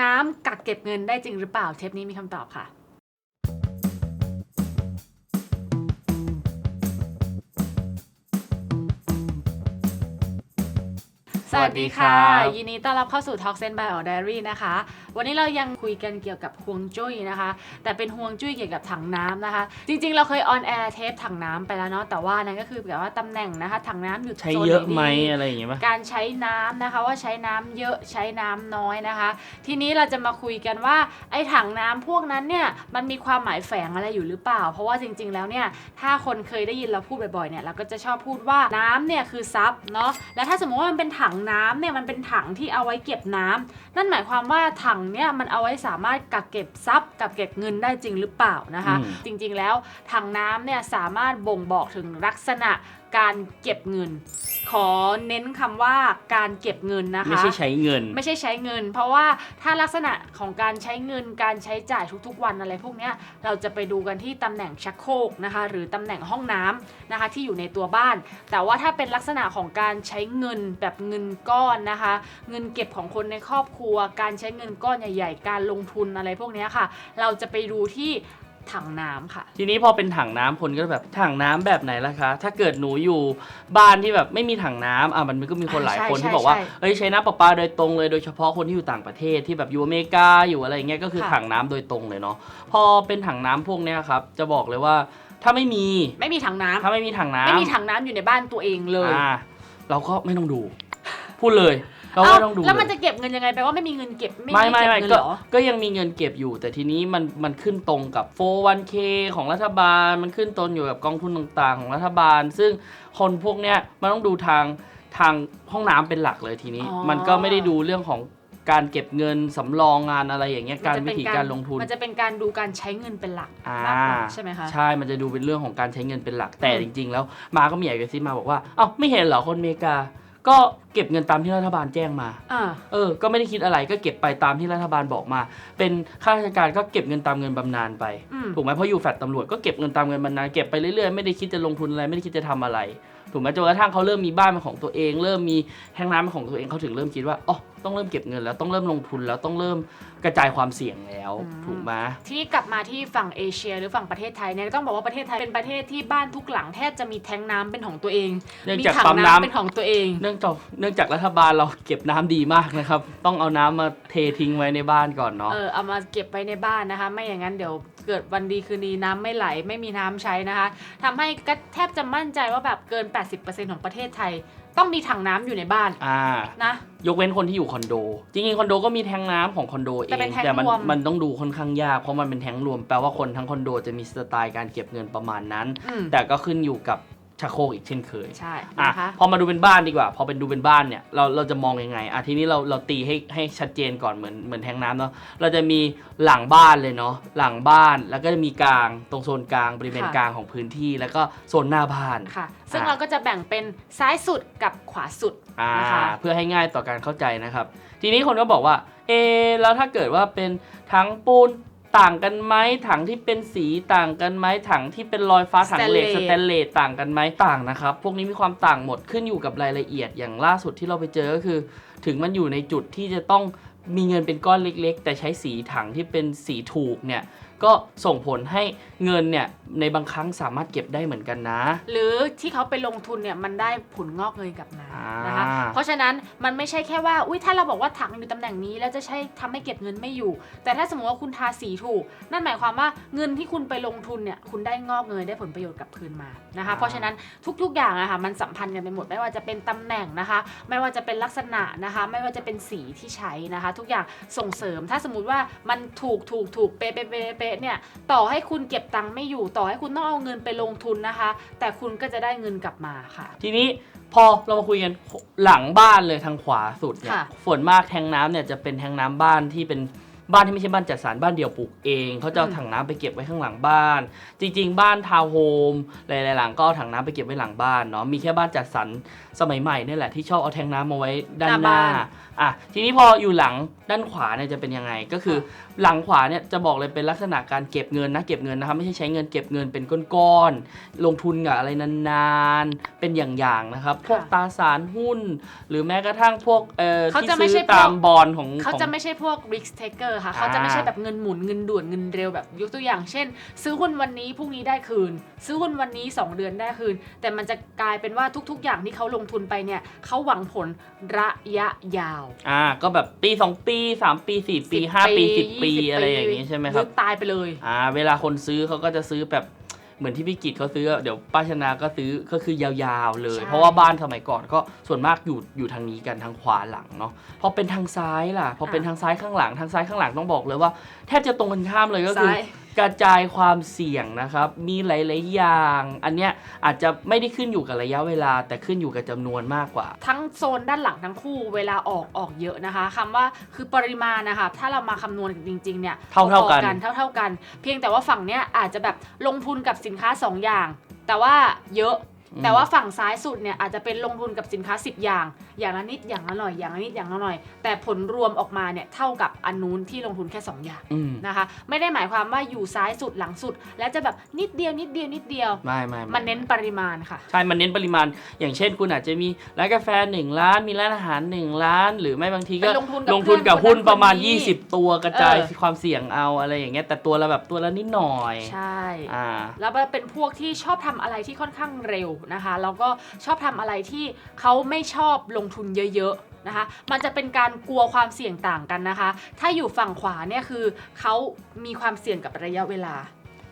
น้ำกักเก็บเงินได้จริงหรือเปล่า เทปนี้มีคำตอบค่ะ สวัสดีค่ะสวัสดีครับยินดีต้อนรับเข้าสู่ Talk Sense by Our Diary นะคะ วันนี้เรายังคุยกันเกี่ยวกับห่วงจุ้ยนะคะ แต่เป็นห่วงจุ้ยเกี่ยวกับถังน้ำนะคะ จริงๆ เราเคยออนแอร์เทปถังน้ำไปแล้วเนาะแต่ว่านั่นก็คือแบบว่าตำแหน่งนะคะ ถังน้ำอยู่ใช้โซนเยอะดีไหมอะไรอย่างเงี้ยป่ะการใช้น้ำนะคะว่าใช้น้ำเยอะใช้น้ำน้อยนะคะ ทีนี้เราจะมาคุยกันว่าไอ้ถังน้ำพวกนั้นเนี่ยมันมีความหมายแฝงอะไรอยู่หรือเปล่า เพราะว่าจริง ๆ แล้วเนี่ยถ้าคนเคยได้ยินเราพูดบ่อยๆเนี่ยเราก็จะชอบพูดว่าน้ำเนี่ยคือทรัพย์เนาะและถ้าสมมติว่ามันเป็นถังน้ำเนี่ยมันเป็นถังที่เอาไว้เก็บน้ำนั่นหมายความว่าถังเนี่ยมันเอาไว้สามารถกักเก็บทรัพย์ กักเก็บเงินได้จริงหรือเปล่านะคะอืมจริงๆแล้วถังน้ำเนี่ยสามารถบ่งบอกถึงลักษณะการเก็บเงิน ขอเน้นคำว่าการเก็บเงินนะคะไม่ใช่ใช้เงิน ไม่ใช่ใช้เงิน เพราะว่าถ้าลักษณะของการใช้เงินการใช้จ่ายทุกๆ วันอะไรพวกเนี้ยเราจะไปดูกันที่ตำแหน่งชักโครกนะคะ หรือตำแหน่งห้องน้ำนะคะที่อยู่ในตัวบ้าน แต่ว่าถ้าเป็นลักษณะของการใช้เงินแบบเงินก้อนนะคะ เงินเก็บของคนในครอบครัว การใช้เงินก้อนใหญ่ ๆ การลงทุนอะไรพวกเนี้ยค่ะ เราจะไปดูที่ถังน้ำค่ะ ทีนี้พอเป็นถังน้ำคนก็แบบถังน้ำแบบไหนล่ะคะ ถ้าเกิดหนูอยู่บ้านที่แบบไม่มีถังน้ำอะมันก็มีคนหลายใช่คนใช่ที่บอกว่าใช่เอ้ยใช้น้ำประปาโดยตรงเลยโดยเฉพาะคนที่อยู่ต่างประเทศที่แบบอยู่อเมริกาอยู่อะไรเงี้ยก็คือค่ะถังน้ำโดยตรงเลยเนาะพอเป็นถังน้ำพวกเนี้ยครับจะบอกเลยว่าถ้าไม่มีไม่มีถังน้ำถ้าไม่มีถังน้ำไม่มีถังน้ำอยู่ในบ้านตัวเองเลยอ่าเราก็ไม่ต้องดู พูดเลยเราเอ้าไม่ต้องดูแล้วมันเลยจะเก็บเงินยังไงแปลว่าไม่มีเงินเก็บไม่ไม่ได้ไม่เก็บไม่เงินก็เหรอก็ยังมีเงินเก็บอยู่ แต่ทีนี้มันมันขึ้นตรงกับ 401k ของรัฐบาล มันขึ้นตรงอยู่กับกองทุนต่างๆ ของรัฐบาล ซึ่งคนพวกเนี้ยมันต้องดูทางทางห้องน้ำเป็นหลักเลยทีนี้อ๋อมันก็ไม่ได้ดูเรื่องของการเก็บเงินสำรองงานอะไรอย่างเงี้ยการมันจะวิเป็นธีการลงทุน มันจะเป็นการดูการใช้เงินเป็นหลักอ่ามากกว่าใช่ไหมคะใช่ มันจะดูเป็นเรื่องของการใช้เงินเป็นหลักแต่อืมจริง ๆ แล้วมาก็มีอยากจะซิมาบอกว่าเอ้าไม่เห็นเหรอคนอเมริกา ก็เก็บเงินตามที่รัฐบาลแจ้งมา อ่า เออ ก็ไม่ได้คิดอะไรก็เก็บไปตามที่รัฐบาลบอกมา เป็นข้าราชการก็เก็บเงินตามเงินบำนาญไป อืม ถูกไหมเพราะอยู่แฟลตตำรวจก็เก็บเงินตามเงินบำนาญเก็บไปเรื่อยๆ ไม่ได้คิดจะลงทุนอะไร ไม่ได้คิดจะทำอะไร ถูกไหมจนกระทั่งเขาเริ่มมีบ้านเป็นของตัวเอง เริ่มมีแห้งน้ำเป็นของตัวเองเขาถึงเริ่มคิดว่าอ๋อต้องเริ่มเก็บเงินแล้วต้องเริ่มลงทุนแล้วต้องเริ่มกระจายความเสี่ยงแล้วอืมถูกไหมที่กลับมาที่ฝั่งเอเชีย หรือฝั่งประเทศไทยเนี่ยต้องบอกว่าประเทศไทยเป็นประเทศที่บ้านทุกหลังแทบจะมีแทงน้ำเป็นของตัวเองเนื่องมีจากถังปั๊มน้ำน้ำเป็นของตัวเอง เนื่องจากเนื่องจากรัฐบาลเราเก็บน้ำดีมากนะครับ ต้องเอาน้ำมาเททิ้งไว้ในบ้านก่อนเนาะเออเอามาเก็บไว้ในบ้านนะคะ ไม่อย่างนั้นเดี๋ยว เกิดวันดีคืนดีน้ำไม่ไหลไม่มีน้ำใช้นะคะทำให้ก็แทบจะมั่นใจว่าแบบเกิน 80%ของประเทศไทย ต้องมีถังน้ำอยู่ในบ้านอ่านะยกเว้นคนที่อยู่คอนโด จริงๆคอนโดก็มีแทงน้ำของคอนโดเอแต่งเป็นแท้งมัรวมมันต้องดูค่อนข้างยากเพราะมันเป็นแทงรวมแปลว่าคนทั้งคอนโดจะมีสไตล์การเก็บเงินประมาณนั้นอืมแต่ก็ขึ้นอยู่กับ ชักโครกอีกเช่นเคยใช่อะนะคะพอมาดูเป็นบ้านดีกว่า พอเป็นดูเป็นบ้านเนี่ยเราเราจะมองยังไงอะทีนี้เราเราตีให้ให้ชัดเจนก่อนเหมือนเหมือนแทงน้ำเนาะเราจะมีหลังบ้านเลยเนาะหลังบ้านแล้วก็จะมีกลางตรงโซนกลางบริเวณค่ะกลางของพื้นที่ แล้วก็โซนหน้าบ้าน ค่ะ ซึ่งอะ เราก็จะแบ่งเป็นซ้ายสุดกับขวาสุด อ่านะคะ เพื่อให้ง่ายต่อการเข้าใจนะครับ ทีนี้คนก็บอกว่า เอะแล้วถ้าเกิดว่าเป็นถังปูน ต่างกันไหมถังที่เป็นสีต่างกันไหมถังที่เป็นรอยฟ้าถังเหล็กส Stainless แตนเลสต่างกันไหมต่างนะครับ พวกนี้มีความต่างหมดขึ้นอยู่กับรายละเอียดอย่างล่าสุดที่เราไปเจอก็คือ ถึงมันอยู่ในจุดที่จะต้อง มีเงินเป็นก้อนเล็ก ๆ แต่ใช้สีถังที่เป็นสีถูกเนี่ยก็ส่งผลให้เงินเนี่ยในบางครั้งสามารถเก็บได้เหมือนกันนะ หรือที่เขาไปลงทุนเนี่ยมันได้ผลงอกเงยกลับมาอ่านนะคะเพราะฉะนั้นมันไม่ใช่แค่ว่าอุ้ยถ้าเราบอกว่าถังอยู่ตำแหน่งนี้ แล้วจะใช้ทำให้เก็บเงินไม่อยู่ แต่ถ้าสมมติว่าคุณทาสีถูก นั่นหมายความว่าเงินที่คุณไปลงทุนเนี่ยคุณได้งอกเงยได้ผลประโยชน์กลับคืนมานะคะเพราะฉะนั้นทุกๆอย่างอะค่ะมันสัมพันธ์กันไปหมดไม่ว่าจะเป็นตำแหน่งนะคะ ไม่ว่าจะเป็นลักษณะนะคะ ไม่ว่าจะเป็นสีที่ใช้นะคะทุกอย่างส่งเสริม ถ้าสมมติว่ามันถูกถูกถูกเป๊ะเป๊ะเป๊ะเป๊ะเนี่ยต่อให้คุณเก็บตังค์ไม่อยู่ต่อให้คุณต้องเอาเงินไปลงทุนนะคะ แต่คุณก็จะได้เงินกลับมาค่ะ ทีนี้พอเรามาคุยกันหลังบ้านเลยทางขวาสุดเนี่ยค่ะ ส่วนมากแทงน้ำเนี่ยจะเป็นแทงน้ำบ้านที่เป็น บ้านที่ไม่ใช่บ้านจัดสรรบ้านเดี่ยวปลูกเองเขาจะเอาอืมถังน้ำไปเก็บไว้ข้างหลังบ้าน จริง ๆ บ้านทาวน์โฮมหลายๆหลังก็เอาถังน้ำไปเก็บไว้หลังบ้านเนาะมีแค่บ้านจัดสรรสมัยใหม่นี่แหละที่ชอบเอาแทงน้ำมาไว้ด้านหหน้าน้าบ้านอะทีนี้พออยู่หลังด้านขวาเนี่ยจะเป็นยังไงก็คือ หลังขวาเนี่ยจะบอกเลยเป็นลักษณะการเก็บเงินนะเก็บเงินนะครับไม่ใช่ใช้เงินเก็บเงินเป็นก้อนๆลงทุนกับอะไรนานๆเป็นอย่างๆนะครับพวกตราสารหุ้น หรือแม้กระทั่งพวกเอ่อเขาที่จะไม่ซื้ใช่อพวกตามบอลของเขาของจะไม่ใช่พวก risk taker ค่ะอ่าเขาจะไม่ใช่แบบเงินหมุนเงินด่วนเงินเร็วแบบยกตัวอย่าง เช่น ซื้อหุ้นวันนี้พรุ่งนี้ได้คืน ซื้อหุ้นวันนี้ 2 เดือนได้คืน แต่มันจะกลายเป็นว่าทุก ๆ อย่างที่เขาลงทุนไปเนี่ยเขาหวังผลระยะยาวอ่าก็แบบปี 2 ปี 3 ปี 4 ปี10 5ปี 10 ปี20อะไรอย่างนี้ใช่ไหมครับอตายไปเลยอ่าเวลาคนซื้อเขาก็จะซื้อแบบ เหมือนที่พี่กิจเขาซื้อเดี๋ยวป้าชนาก็ซื้อก็คือยาวๆเลย ใช่ เพราะว่าบ้านสมัยก่อนก็ส่วนมากอยู่อยู่ทางนี้กันทางขวาหลังเนาะพอเป็นทางซ้ายล่ะ พอเป็นทางซ้ายข้างหลังทางซ้ายข้างหลังต้องบอกเลยว่า แทบจะตรงกันข้ามเลยก็คือ ซ้าย กระจายความเสี่ยงนะครับ มีหลาย ๆ อย่าง อันเนี้ยอาจจะไม่ได้ขึ้นอยู่กับระยะเวลา แต่ขึ้นอยู่กับจำนวนมากกว่า ทั้งโซนด้านหลังทั้งคู่เวลาออกออกเยอะนะคะคำว่าคือปริมาณนะคะ ถ้าเรามาคำนวณจริง ๆ เนี่ยเท่าๆกันพอเท่าเท่าๆกัน เพียงแต่ว่าฝั่งเนี้ยอาจจะแบบลงทุนกับสินค้า 2 อย่าง แต่ว่าเยอะ แต่ว่าฝั่งซ้ายสุดเนี่ยอาจจะเป็นลงทุนกับสินค้า 10 อย่าง อย่างละนิดอย่างละหน่อยอย่างละนิดอย่างละหน่อย แต่ผลรวมออกมาเนี่ยเท่ากับอันนู้นที่ลงทุนแค่ 2 อย่างอืมนะคะ ไม่ได้หมายความว่าอยู่ซ้ายสุดหลังสุด แล้วจะแบบนิดเดียวนิดเดียวนิดเดียวไม่ไม่ไมันเน้นปริมาณค่ะใช่มันเน้นปริมาณ อย่างเช่น คุณอาจจะมีร้านกาแฟ1ล้านมีร้านอาหาร1ล้าน หรือไม่บางทีก็ไปลงทุนกับลงทุนกับเพื่หุ้อนนคนนั้นประมาณคนนี้20 ตัวกระจายเออความเสี่ยงเอาอะไรอย่างเงี้ยแต่ตัวละแบบตัวละนิดหน่อยใช่อ่าแล้วก็เป็นพวกที่ชอบทำอะไรที่ค่อนข้างเร็วนะคะแล้วก็ชอบทำอะไรที่เขาไม่ชอบลงทุนเยอะๆนะคะ มันจะเป็นการกลัวความเสี่ยงต่างกันนะคะ ถ้าอยู่ฝั่งขวาเนี่ยคือเขามีความเสี่ยงกับระยะเวลา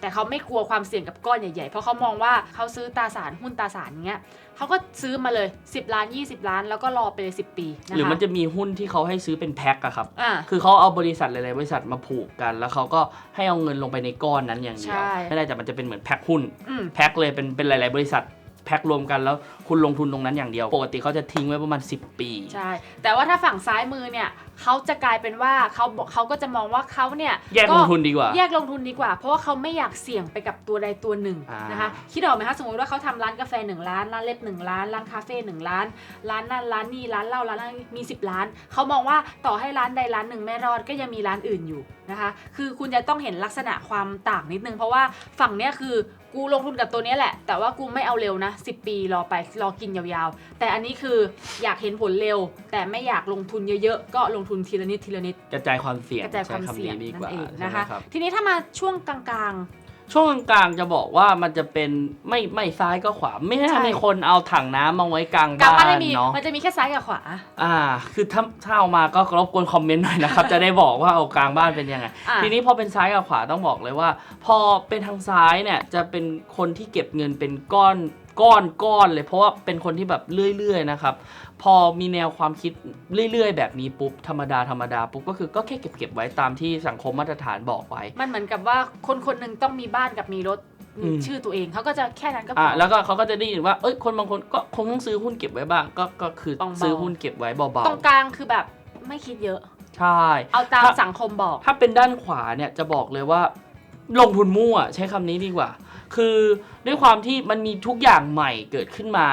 แต่เขาไม่กลัวความเสี่ยงกับก้อนใหญ่ๆ เพราะเขามองว่าเขาซื้อตราสารหุ้นตราสารอย่างเงี้ยเขาก็ซื้อมาเลย 10 ล้าน 20 ล้าน แล้วก็รอไปเลย10 ปีนะคะหรือมันจะมีหุ้นที่เขาให้ซื้อเป็นแพ็คอะครับอ่าคือเขาเอาบริษัทหลายๆบริษัทมาผูกกัน แล้วเขาก็ให้เอาเงินลงไปในก้อนนั้นอย่างเดียวใช่ไม่ได้แต่มันจะเป็นเหมือนแพ็คหุ้นอืมแพ็คเลยเป็นเป็นหลาย ๆบริษัท แพ็ครวมกันแล้วคุณลงทุนตรงนั้นอย่างเดียว ปกติเขาจะทิ้งไว้ประมาณ 10 ปี ใช่ แต่ว่าถ้าฝั่งซ้ายมือเนี่ยเขาจะกลายเป็นว่าเขาบอกเขาก็จะมองว่าเขาเนี่ยแยกลงทุนดีกว่า แยกลงทุนดีกว่า เพราะว่าเขาไม่อยากเสี่ยงไปกับตัวใดตัวหนึ่งอ่านนะคะคิดออกไหมคะสมมติว่าเขาทำร้านกาแฟ1ล้านร้านเล็บ1ล้านร้านคาเฟ่1ล้าน ร้านนั่นร้านนี่ร้านเหล้าร้านนั้นมี 10ล้าน เขามองว่าต่อให้ร้านใดร้านหนึ่งไม่รอดก็ยังมีร้านอื่นอยู่นะคะ คือคุณจะต้องเห็นลักษณะความต่างนิดนึง เพราะว่าฝั่งเนี้ยคือ กูลงทุนกับตัวเนี้ยแหละ แต่ว่ากูไม่เอาเร็วนะ 10 ปีรอไปรอกินยาวๆ แต่อันนี้คืออยากเห็นผลเร็ว แต่ไม่อยากลงทุนเยอะๆ ก็ลงทุนทีละนิดทีละนิดกระจายความเสี่ยงกระจายความใช้เสี่ยงนี้ดีกนั่ว่านเองใช่นะไหมคะครับทีนี้ถ้ามาช่วงกลาง ช่วงกลางๆจะบอกว่ามันจะเป็นไม่ไม่ซ้ายก็ขวา ไม่ใช่น่ามีคนเอาถังน้ำมาไว้กลางๆกลางบ้าบ้านนไม่มีเนาะมันจะมีแค่ซ้ายกับขวา อ่า คือถ้าถ้าเอามาก็รบกวนคอมเมนต์หน่อยนะครับ จะได้บอกว่าเอากลางบ้านเป็นยังไง อะ ทีนี้พอเป็นซ้ายกับขวาต้องบอกเลยว่า พอเป็นทางซ้ายเนี่ยจะเป็นคนที่เก็บเงินเป็นก้อนก้อนก้อนเลย เพราะว่าเป็นคนที่แบบเรื่อยๆนะครับ พอมีแนวความคิดเรื่อยๆ แบบนี้ปุ๊บธรรมดาธรรมดาปุ๊บก็คือก็แค่เก็บเก็บไว้ตามที่สังคมมาตรฐานบอกไว้ มันเหมือนกับว่าคนคนหนึ่งต้องมีบ้านกับมีรถมีอืม ชื่อตัวเองเขาก็จะแค่นั้นก็พอะอ แล้วก็เขาก็จะได้ยินว่าเอ้ยคนบางคนก็คงต้องซื้อหุ้นเก็บไว้บ้างก็ก็คือเบาๆ ซื้อหุ้นเก็บไว้เบาตรงกลางคือแบบไม่คิดเยอะ ๆใช่ เอาตามถ้า สังคมบอก ถ้าเป็นด้านขวาเนี่ยจะบอกเลยว่า ลงทุนมั่วใช้คำนี้ดีกว่า คือด้วยความที่มันมีทุกอย่างใหม่เกิดขึ้นมา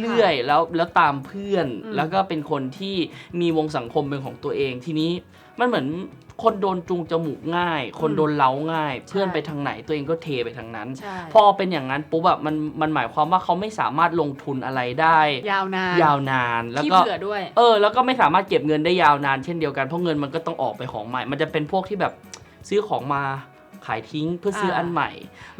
เรื่อยๆ แล้วแล้วตามเพื่อนอืมแล้วก็เป็นคนที่มีวงสังคมเป็นของตัวเองทีนี้มันเหมือนคนโดนจูงจมูกง่าย คนโดนเล้าง่าย เพื่อนไปทางไหนตัวเองก็เทไปทางนั้นใช่พอเป็นอย่างนั้นปุ๊บแบบมันมันหมายความว่าเขาไม่สามารถลงทุนอะไรได้ ยาวนานยาวนานแล้วขี้ก็เบื่อด้วยเออ แล้วก็ไม่สามารถเก็บเงินได้ยาวนานเช่นเดียวกันเพราะเงินมันก็ต้องออกไปของใหม่ มันจะเป็นพวกที่แบบซื้อของมาขายทิ้งเพื่อซื้ออันใหม่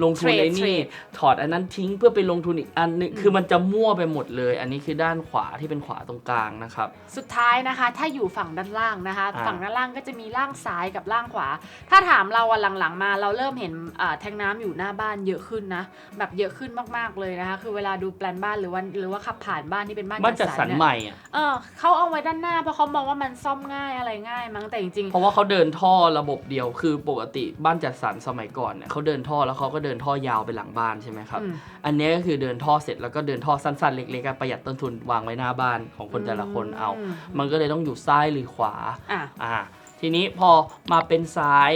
ลงทุนเทรดไอ้นี่เทรดถอดอันนั้นทิ้งเพื่อไปลงทุนอีกอันนึงอืมคือมันจะมั่วไปหมดเลย อันนี้คือด้านขวาที่เป็นขวาตรงกลางนะครับ สุดท้ายนะคะ ถ้าอยู่ฝั่งด้านล่างนะคะอ่าฝั่งด้านล่างก็จะมีล่างซ้ายกับล่างขวา ถ้าถามเราอะหลังๆมาเราเริ่มเห็นอ่าแทงน้ำอยู่หน้าบ้านเยอะขึ้นนะ แบบเยอะขึ้นมากๆเลยนะคะ คือเวลาดูแปลนบ้านหรือว่าหรือว่าขับผ่านบ้านที่เป็นบ้านบ้านจัดสรรเนี่ยใหม่อะเออเขาเอาไว้ด้านหน้าเพราะเขามองว่ามันซ่อมง่ายอะไรง่ายมั้งแต่จริงเพราะว่าเขาเดินท่อระบบเดียวคือปกติบ้านจัดสรรสมัยก่อนเนี่ยเขาเดินท่อแล้วเขาก็เดินท่อยาวไปหลังบ้านใช่ไหมๆครับอืมอันนี้ก็คือเดินท่อเสร็จแล้วก็เดินท่อสั้นๆ เล็กๆอะประหยัดต้นทุนวางไว้หน้าบ้านของคนแต่ละคนเอามมันก็เลยต้องอยู่ซ้ายหรือขวาอะอ่าทีนี้พอมาเป็นซ้าย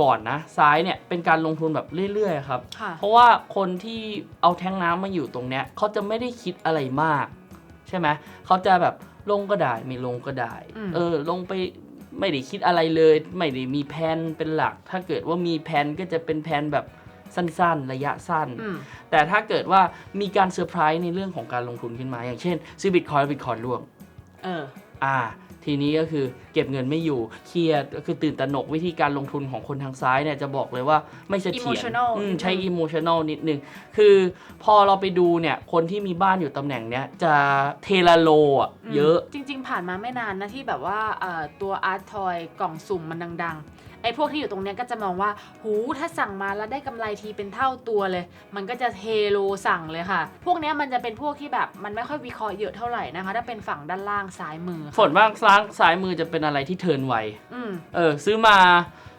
ก่อนนะซ้ายเนี่ยเป็นการลงทุนแบบเรื่อยๆครับค่ะเพราะว่าคนที่เอาแท้งน้ำมาอยู่ตรงเนี้ยเขาจะไม่ได้คิดอะไรมาก ใช่ไหมเขาจะแบบลงก็ได้ไม่ลงก็ได้อืมเออ ลงไป ไม่ได้คิดอะไรเลย ไม่ได้มีแผนเป็นหลัก ถ้าเกิดว่ามีแผนก็จะเป็นแผนแบบสั้นๆ ระยะสั้นอืมแต่ถ้าเกิดว่ามีการเซอร์ไพรส์ในเรื่องของการลงทุนขึ้นมา อย่างเช่นซื้อบิตคอยน์บิตคอยน์ร่วง เออ อ่า ทีนี้ก็คือเก็บเงินไม่อยู่เครียดก็คือตื่นตระหนกวิธีการลงทุนของคนทางซ้ายเนี่ยจะบอกเลยว่าไม่เสถียร Emotional อืมใช้อืมอิโมชัน a ลนิดนึง คือพอเราไปดูเนี่ยคนที่มีบ้านอยู่ตำแหน่งเนี้ยจะเทลาโลอะเยอะ จริง ๆ ผ่านมาไม่นานนะที่แบบว่าเอ่อตัวอาร์ตทอยกล่องสุ่มมันดังๆ ไอ้พวกที่อยู่ตรงเนี้ยก็จะมองว่า หูถ้าสั่งมาแล้วได้กำไรทีเป็นเท่าตัวเลย มันก็จะเทโลสั่งเลยค่ะ พวกเนี้ยมันจะเป็นพวกที่แบบมันไม่ค่อยวิเคราะห์เยอะเท่าไหร่นะคะ ถ้าเป็นฝั่งด้านล่างซ้ายมือค่ะฝนบ้างซ้ายซ้ายมือจะเป็นอะไรที่เทิร์นไวอืมเออซื้อมา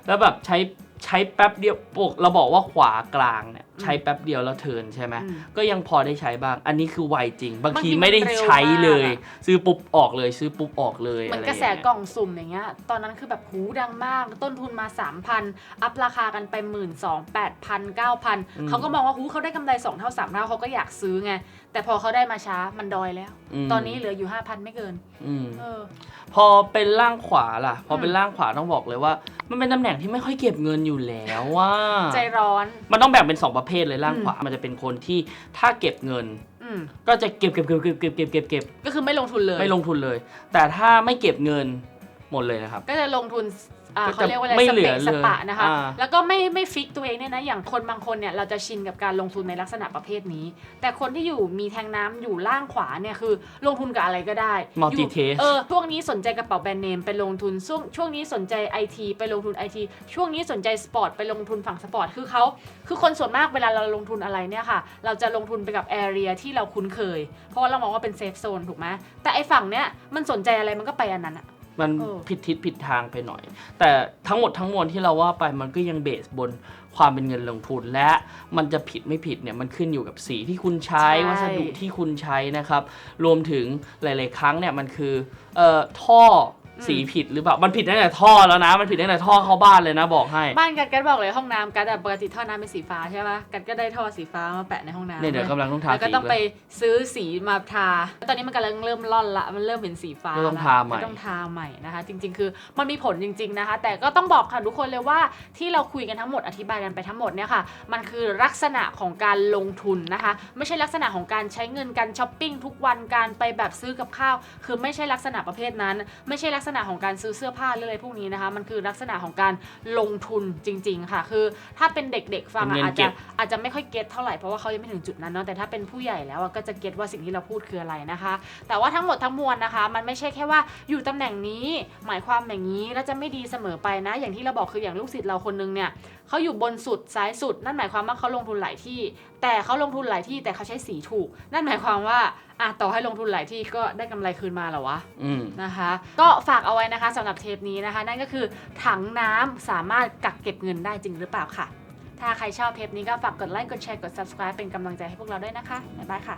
แล้วแบบใช้ใช้แป๊บเดียวปกเราบอกว่าขวากลางเนี่ย ใช้แป๊บเดียวแล้วเทิร์นใช่ไหมอืมก็ยังพอได้ใช้บ้าง อันนี้คือไวจริง บางบางทีทีไม่ได้มันเร็วใช้เลยมากอะซื้อปุ๊บออกเลย ซื้อปุ๊บออกเลยเหมือนไรกระแสย่างเงี้ยกล่องสุ่มอย่างเงี้ยตอนนั้นคือแบบหูดังมาก ต้นทุนมา 3,000 อัพราคากันไป1 2 0 0 0 8,000 9,000เขาก็มองว่าหูเขาได้กำไร 2 เท่า 3 เท่าเขาก็อยากซื้อไง แต่พอเขาได้มาช้ามันดอยแล้วมตอนนี้เหลืออยู่ 5,000 ไม่เกินอืมเออพอเป็นล่างขวาล่ะ พอเป็นอืมล่างขวาต้องบอกเลยว่า มันเป็นตำแหน่งที่ไม่ค่อยเก็บเงินอยู่แล้วว่าใจร้อนมันต้องแบ่งเป็นสองประเภทเลยล่างอืมขวามันจะเป็นคนที่ถ้าเก็บเงิน อืมก็จะเก็บเก็บเก็บเก็บเก็บเก็บเก็บเก็บก็คือไม่ลงทุนเลย ไม่ลงทุนเลย แต่ถ้าไม่เก็บเงินหมดเลยนะครับ ก็จะลงทุน อ่าก็จะเขาเรียกว่าอะไรไม่สเหลืเปอกสเลยปะนะคะ อ่า แล้วก็ไม่ไม่ฟิกตัวเองเนี่ยนะ อย่างคนบางคนเนี่ยเราจะชินกับการลงทุนในลักษณะประเภทนี้ แต่คนที่อยู่มีแทงน้ำอยู่ล่างขวาเนี่ยคือลงทุนกับอะไรก็ได้ Multi อยู่ task เออช่วงนี้สนใจกระเป๋าแบรนด์เนมไปลงทุนช่วงช่วงนี้สนใจไอทีไปลงทุนไอทีช่วงนี้สนใจสปอร์ตไปลงทุนฝั่งสปอร์ตคือเขาคือคนส่วนมากเวลาเราลงทุนอะไรเนี่ยค่ะ เราจะลงทุนไปกับแอเรียที่เราคุ้นเคย เพราะว่าเรามองว่าเป็นเซฟโซนถูกไหมแต่ไอฝั่งเนี้ยมันสนใจอะไรมันก็ไปอันนั้นอะ มันเออ ผิดทิศผิดทางไปหน่อย แต่ทั้งหมดทั้งมวลที่เราว่าไปมันก็ยังเบสบนความเป็นเงินลงทุนและมันจะผิดไม่ผิดเนี่ยมันขึ้นอยู่กับสีที่คุณใช้ใช่ วัสดุที่คุณใช้นะครับ รวมถึงหลาย ๆ ครั้งเนี่ยมันคือเอ่อท่ออม สีผิดหรือเปล่า มันผิดตั้งแต่ท่อแล้วนะ มันผิดตั้งแต่ท่อเข้าบ้านเลยนะบอกให้ บ้านกัดกัดบอกเลยห้องน้ำกัดอะปกติท่อน้ำเป็นสีฟ้าใช่ปะกัดก็ได้ท่อสีฟ้ามาแปะในห้องน้ำเนี่ยเดี๋ยวกำลังต้องทาแล้วก็สีต้องไปเลย ซื้อสีมาทาแล้วตอนนี้มันกำลังเริ่มร่อนละ มันเริ่มเป็นสีฟ้าก็ต้องละทาใหม่ ก็ต้องทาใหม่นะคะ จริง ๆ คือมันมีผลจริง ๆนะคะ แต่ก็ต้องบอกค่ะทุกคนเลยว่าที่เราคุยกันทั้งหมดอธิบายกันไปทั้งหมดเนี่ยค่ะ มันคือลักษณะของการลงทุนนะคะ ไม่ใช่ลักษณะของการใช้เงินการช้อปปิ้งทุกวันการไปแบบซื้อกับข้าว คือไม่ใช่ลักษณะประเภทนั้น ไม่ใช่ลักษณะของการซื้อเสื้อผ้าหรืออะไรพวกนี้นะคะ มันคือลักษณะของการลงทุนจริง ๆ ค่ะ คือถ้าเป็นเด็กๆฟังเป็นอะเงินอาจเก็จะบอาจจะไม่ค่อยเก็ตเท่าไหร่เพราะว่าเขายังไม่ถึงจุดนั้นเนาะแต่ถ้าเป็นผู้ใหญ่แล้วอะก็จะเก็ตว่าสิ่งที่เราพูดคืออะไรนะคะ แต่ว่าทั้งหมดทั้งมวลนะคะ มันไม่ใช่แค่ว่าอยู่ตำแหน่งนี้ หมายความอย่างนี้แล้วจะไม่ดีเสมอไปนะ อย่างที่เราบอกคืออย่างลูกศิษย์เราคนนึงเนี่ย เขาอยู่บนสุดซ้ายสุด นั่นหมายความว่าเขาลงทุนหลายที่ แต่เขาลงทุนหลายที่แต่เขาใช้สีถูก นั่นหมายความว่าอะต่อให้ลงทุนหลายที่ก็ได้กำไรคืนมาเหรอวะอืมนะคะ ก็ฝากเอาไว้นะคะสำหรับเทปนี้นะคะ นั่นก็คือถังน้ำสามารถกักเก็บเงินได้จริงหรือเปล่าค่ะ ถ้าใครชอบเทปนี้ก็ฝากกดไลค์กดแชร์กด subscribe เป็นกำลังใจให้พวกเราด้วยนะคะบ๊ายบายค่ะ